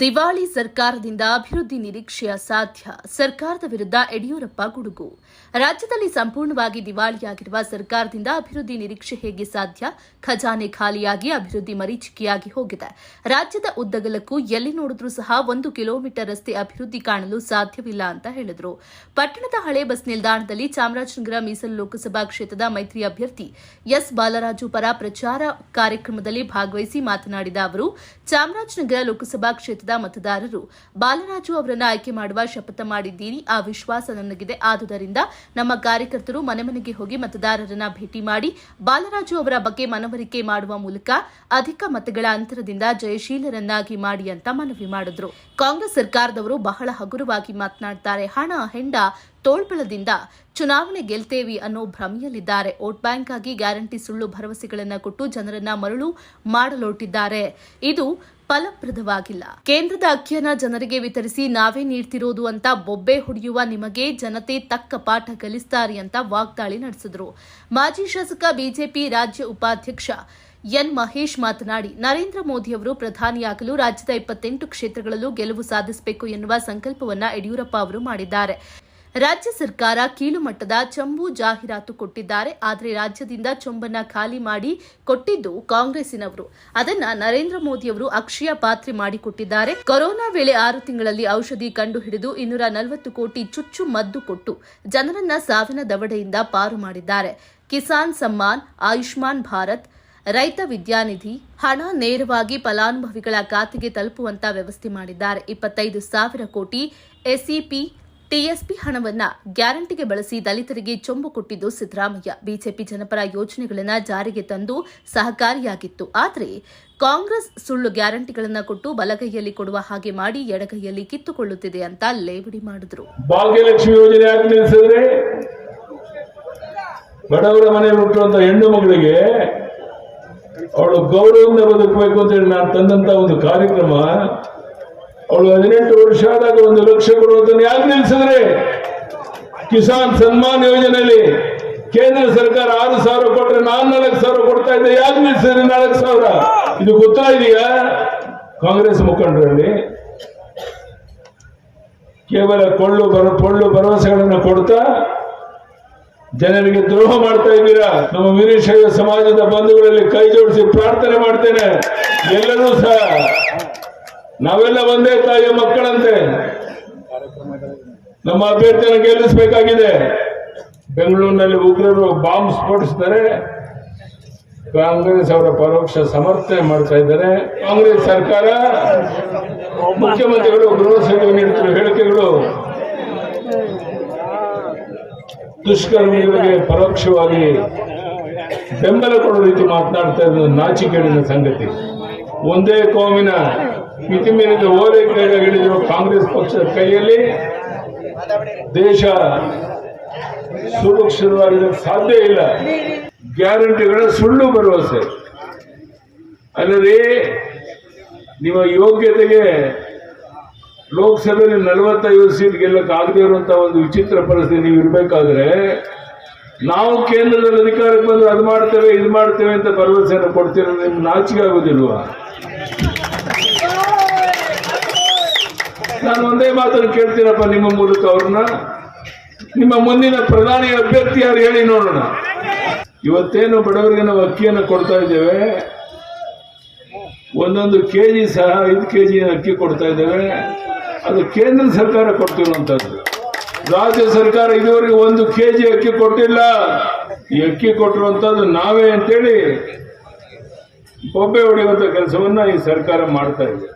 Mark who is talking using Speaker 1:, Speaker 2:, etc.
Speaker 1: ದಿವಾಳಿ ಸರ್ಕಾರದಿಂದ ಅಭಿವೃದ್ಧಿ ನಿರೀಕ್ಷೆಯ ಸಾಧ್ಯ. ಸರ್ಕಾರದ ವಿರುದ್ಧ ಯಡಿಯೂರಪ್ಪ ಗುಡುಗು. ರಾಜ್ಯದಲ್ಲಿ ಸಂಪೂರ್ಣವಾಗಿ ದಿವಾಳಿಯಾಗಿರುವ ಸರ್ಕಾರದಿಂದ ಅಭಿವೃದ್ಧಿ ನಿರೀಕ್ಷೆ ಹೇಗೆ ಸಾಧ್ಯ? ಖಜಾನೆ ಖಾಲಿಯಾಗಿ ಅಭಿವೃದ್ಧಿ ಮರೀಚಿಕೆಯಾಗಿ ಹೋಗಿದೆ. ರಾಜ್ಯದ ಉದ್ದಗಲಕ್ಕೂ ಎಲ್ಲಿ ನೋಡಿದ್ರೂ ಸಹ ಒಂದು ಕಿಲೋಮೀಟರ್ ರಸ್ತೆ ಅಭಿವೃದ್ಧಿ ಕಾಣಲು ಸಾಧ್ಯವಿಲ್ಲ ಅಂತ ಹೇಳಿದರು. ಪಟ್ಟಣದ ಹಳೆ ಬಸ್ ನಿಲ್ದಾಣದಲ್ಲಿ ಚಾಮರಾಜನಗರ ಮೀಸಲು ಲೋಕಸಭಾ ಕ್ಷೇತ್ರದ ಮೈತ್ರಿ ಅಭ್ಯರ್ಥಿ ಎಸ್. ಬಾಲರಾಜು ಪರ ಪ್ರಚಾರ ಕಾರ್ಯಕ್ರಮದಲ್ಲಿ ಭಾಗವಹಿಸಿ ಮಾತನಾಡಿದ ಅವರು, ಚಾಮರಾಜನಗರ ಲೋಕಸಭಾ ಕ್ಷೇತ್ರದ ಮತದಾರರು, ಬಾಲರಾಜು ಅವರನ್ನು ಆಯ್ಕೆ ಮಾಡುವ ಶಪಥ ಮಾಡಿದ್ದೀರಿ, ಆ ವಿಶ್ವಾಸ ನನಗಿದೆ. ಆದುದರಿಂದ ನಮ್ಮ ಕಾರ್ಯಕರ್ತರು ಮನೆ ಮನೆಗೆ ಹೋಗಿ ಮತದಾರರನ್ನ ಭೇಟಿ ಮಾಡಿ, ಬಾಲರಾಜು ಅವರ ಬಗ್ಗೆ ಮನವರಿಕೆ ಮಾಡುವ ಮೂಲಕ ಅಧಿಕ ಮತಗಳ ಅಂತರದಿಂದ ಜಯಶೀಲರನ್ನಾಗಿ ಮಾಡಿ ಅಂತ ಮನವಿ ಮಾಡಿದ್ರು. ಕಾಂಗ್ರೆಸ್ ಸರ್ಕಾರದವರು ಬಹಳ ಹಗುರವಾಗಿ ಮಾತನಾಡುತ್ತಾರೆ ಹಣ, ಹೆಂಡ, ತೋಳ್ಬಳದಿಂದ ಚುನಾವಣೆ ಗೆಲ್ತೇವಿ ಅನ್ನೋ ಭ್ರಮೆಯಲ್ಲಿದ್ದಾರೆ. ವೋಟ್ ಬ್ಯಾಂಕ್ ಆಗಿ ಗ್ಯಾರಂಟಿ ಸುಳ್ಳು ಭರವಸೆಗಳನ್ನು ಕೊಟ್ಟು ಜನರನ್ನ ಮರಳು ಮಾಡಲೊಟ್ಟಿದ್ದಾರೆ ಇದು ಫಲಪ್ರದವಾಗಿಲ್ಲ. ಕೇಂದ್ರದ ಅಕ್ಕಿಯನ್ನ ಜನರಿಗೆ ವಿತರಿಸಿ ನಾವೇ ನೀಡ್ತಿರೋದು ಅಂತ ಬೊಬ್ಬೆ ಹೊಡೆಯುವ ನಿಮಗೆ ಜನತೆ ತಕ್ಕ ಪಾಠ ಕಲಿಸ್ತಾರೆ ಅಂತ ವಾಗ್ದಾಳಿ ನಡೆಸಿದ್ರು. ಮಾಜಿ ಶಾಸಕ ಬಿಜೆಪಿ ರಾಜ್ಯ ಉಪಾಧ್ಯಕ್ಷ ಎನ್ ಮಹೇಶ್ ಮಾತನಾಡಿ, ನರೇಂದ್ರ ಮೋದಿ ಅವರು ಪ್ರಧಾನಿಯಾಗಲು ರಾಜ್ಯದ ಇಪ್ಪತ್ತೆಂಟು ಕ್ಷೇತ್ರಗಳಲ್ಲೂ ಗೆಲುವು ಸಾಧಿಸಬೇಕು ಎನ್ನುವ ಸಂಕಲ್ಪವನ್ನ ಯಡಿಯೂರಪ್ಪ ಅವರು ಮಾಡಿದ್ದಾರೆ. ರಾಜ್ಯ ಸರ್ಕಾರ ಕೀಳುಮಟ್ಟದ ಚಂಬು ಜಾಹೀರಾತು ಕೊಟ್ಟಿದ್ದಾರೆ. ಆದರೆ ರಾಜ್ಯದಿಂದ ಚೊಂಬನ್ನ ಖಾಲಿ ಮಾಡಿ ಕೊಟ್ಟಿದ್ದು ಕಾಂಗ್ರೆಸ್ಸಿನವರು. ಅದನ್ನ ನರೇಂದ್ರ ಮೋದಿಯವರು ಅಕ್ಷಯ ಪಾತ್ರೆ ಮಾಡಿಕೊಟ್ಟಿದ್ದಾರೆ ಕೊರೋನಾ ವೇಳೆ ಆರು ತಿಂಗಳಲ್ಲಿ ಔಷಧಿ ಕಂಡು ಹಿಡಿದು ಇನ್ನೂರ ನಲವತ್ತು ಕೋಟಿ ಚುಚ್ಚು ಮದ್ದು ಕೊಟ್ಟು ಜನರನ್ನ ಸಾವಿನ ದವಡೆಯಿಂದ ಪಾರು ಮಾಡಿದ್ದಾರೆ. ಕಿಸಾನ್ ಸಮ್ಮಾನ್, ಆಯುಷ್ಮಾನ್ ಭಾರತ್, ರೈತ ವಿದ್ಯಾನಿಧಿ, ಹಣ ನೇರವಾಗಿ ಫಲಾನುಭವಿಗಳ ಖಾತೆಗೆ ತಲುಪುವಂತ ವ್ಯವಸ್ಥೆ ಮಾಡಿದ್ದಾರೆ. ಇಪ್ಪತ್ತೈದು ಸಾವಿರ ಕೋಟಿ ಎಸ್ಇಪಿ ಟಿಎಸ್ಪಿ ಹಣವನ್ನ ಗ್ಯಾರಂಟಿಗೆ ಬಳಸಿ ದಲಿತರಿಗೆ ಚೊಂಬು ಕೊಟ್ಟಿದ್ದು ಸಿದ್ದರಾಮಯ್ಯ. ಬಿಜೆಪಿ ಜನಪರ ಯೋಜನೆಗಳನ್ನು ಜಾರಿಗೆ ತಂದು ಸಹಕಾರಿಯಾಗಿತ್ತು. ಆದರೆ ಕಾಂಗ್ರೆಸ್ ಸುಳ್ಳು ಗ್ಯಾರಂಟಿಗಳನ್ನು ಕೊಟ್ಟು ಬಲಗೈಯಲ್ಲಿ ಕೊಡುವ ಹಾಗೆ ಮಾಡಿ ಎಡಗೈಯಲ್ಲಿ ಕಿತ್ತುಕೊಳ್ಳುತ್ತಿದೆ ಅಂತ ಲೇವಡಿ ಮಾಡಿದ್ರು.
Speaker 2: ಭಾಗ್ಯಲಕ್ಷ್ಮಿ ಯೋಜನೆ ನಿಲ್ಲಿಸಿದ್ರೆ? ಬಡವರ ಮನೆ ಹುಟ್ಟುವಂತ ಹೆಣ್ಣು ಅವಳು ಗೌರವದಿಂದ ಬದುಕಬೇಕು ಅಂತ ಹೇಳಿ ನಾನು ತಂದಂತ ಒಂದು ಕಾರ್ಯಕ್ರಮ ಅವಳು ಹದಿನೆಂಟು ವರ್ಷ ಆದಾಗ ಒಂದು ಲಕ್ಷ ಕೊಡುವುದನ್ನು ಯಾಕೆ ನಿಲ್ಲಿಸಿದ್ರೆ? ಕಿಸಾನ್ ಸನ್ಮಾನ್ ಯೋಜನೆಯಲ್ಲಿ ಕೇಂದ್ರ ಸರ್ಕಾರ ಆರು ಸಾವಿರ ಕೊಟ್ಟರೆ ನಾನ್ ನಾಲ್ಕು ಸಾವಿರ ಕೊಡ್ತಾ ಇದ್ದೆ. ಯಾಕೆ ನಿಲ್ಲಿಸಿದ್ರೆ ನಾಲ್ಕು ಸಾವಿರ? ಇದು ಗೊತ್ತಾ ಇದೆಯಾ? ಕಾಂಗ್ರೆಸ್ ಮುಖಂಡರಲ್ಲಿ ಕೇವಲ ಕೊಳ್ಳು ಬರ ಕೊಳ್ಳು ಭರವಸೆಗಳನ್ನು ಕೊಡ್ತಾ ಜನರಿಗೆ ದ್ರೋಹ ಮಾಡ್ತಾ ಇದ್ದೀರಾ? ನಮ್ಮ ವೀರಶೈವ ಸಮಾಜದ ಬಂಧುಗಳಲ್ಲಿ ಕೈ ಜೋಡಿಸಿ ಪ್ರಾರ್ಥನೆ ಮಾಡ್ತೇನೆ. ಎಲ್ಲರೂ ಸಹ ನಾವೆಲ್ಲ ಒಂದೇ ತಾಯಿಯ ಮಕ್ಕಳಂತೆ. ನಮ್ಮ ಅಭ್ಯರ್ಥಿಯನ್ನು ಗೆಲ್ಲಿಸಬೇಕಾಗಿದೆ. ಬೆಂಗಳೂರಿನಲ್ಲಿ ಉಗ್ರರು ಬಾಂಬ್ ಸ್ಫೋಟಿಸಿದರೆ ಕಾಂಗ್ರೆಸ್ ಅವರ ಪರೋಕ್ಷ ಸಮರ್ಥನೆ ಮಾಡ್ತಾ ಇದ್ದಾರೆ. ಕಾಂಗ್ರೆಸ್ ಸರ್ಕಾರ, ಮುಖ್ಯಮಂತ್ರಿಗಳು, ಗೃಹ ಸಚಿವರು ನೀಡುತ್ತಿರುವ ಹೇಳಿಕೆಗಳು ದುಷ್ಕರ್ಮಿಗಳಿಗೆ ಪರೋಕ್ಷವಾಗಿ ಬೆಂಬಲ ಕೊಡೋ ರೀತಿ ಮಾತನಾಡ್ತಾ ಇರೋದು ನಾಚಿಕೇಡಿನ ಸಂಗತಿ. ಒಂದೇ ಕೋಮಿನ ಮಿತಿಮೀರಿದ ಮೀರಿದ ಹಿಡಿದಿರುವ ಕಾಂಗ್ರೆಸ್ ಪಕ್ಷದ ಕೈಯಲ್ಲಿ ದೇಶ ಸುರಕ್ಷಿತವಾಗಿರಲು ಸಾಧ್ಯ ಇಲ್ಲ. ಗ್ಯಾರಂಟಿಗಳ ಸುಳ್ಳು ಭರವಸೆ. ಅಲ್ಲದೆ ನಿಮ್ಮ ಯೋಗ್ಯತೆಗೆ ಲೋಕಸಭೆಯಲ್ಲಿ ನಲವತ್ತೈದು ಸೀಟ್ ಗೆಲ್ಲಕ್ಕೆ ಆಗದೇ ಇರುವಂತ ಒಂದು ವಿಚಿತ್ರ ಪರಿಸ್ಥಿತಿ ನೀವು ಇರಬೇಕಾದ್ರೆ ನಾವು ಕೇಂದ್ರದಲ್ಲಿ ಅಧಿಕಾರಕ್ಕೆ ಬಂದು ಅದು ಮಾಡ್ತೇವೆ, ಇದು ಮಾಡ್ತೇವೆ ಅಂತ ಭರವಸೆಯನ್ನು ಕೊಡ್ತೀರೋ ನಿಮ್ಗೆ ನಾಚಿಕೆ ಆಗೋದಿಲ್ವಾ? ನಾನು ಒಂದೇ ಮಾತನ್ನು ಕೇಳ್ತೀನಪ್ಪ ನಿಮ್ಮ ಮೂಲಕ ಅವ್ರನ್ನ. ನಿಮ್ಮ ಮುಂದಿನ ಪ್ರಧಾನಿ ಅಭ್ಯರ್ಥಿ ಯಾರು ಹೇಳಿ ನೋಡೋಣ. ಇವತ್ತೇನು ಬಡವರಿಗೆ ನಾವು ಅಕ್ಕಿಯನ್ನು ಕೊಡ್ತಾ ಇದ್ದೇವೆ. ಒಂದೊಂದು ಕೆ ಜಿ ಸಹ, ಐದು ಕೆ ಜಿ ಅಕ್ಕಿ ಕೊಡ್ತಾ ಇದ್ದೇವೆ. ಅದು ಕೇಂದ್ರ ಸರ್ಕಾರ ಕೊಡ್ತಿರುವಂತದ್ದು ರಾಜ್ಯ ಸರ್ಕಾರ ಇದುವರೆಗೆ ಒಂದು ಕೆ ಜಿ ಅಕ್ಕಿ ಕೊಟ್ಟಿಲ್ಲ. ಈ ಅಕ್ಕಿ ಕೊಟ್ಟಿರುವಂಥದ್ದು ನಾವೇ ಅಂತೇಳಿ ಬೊಬ್ಬೆ ಹೊಡೆಯುವಂಥ ಕೆಲಸವನ್ನ ಈ ಸರ್ಕಾರ ಮಾಡ್ತಾ ಇದೆ.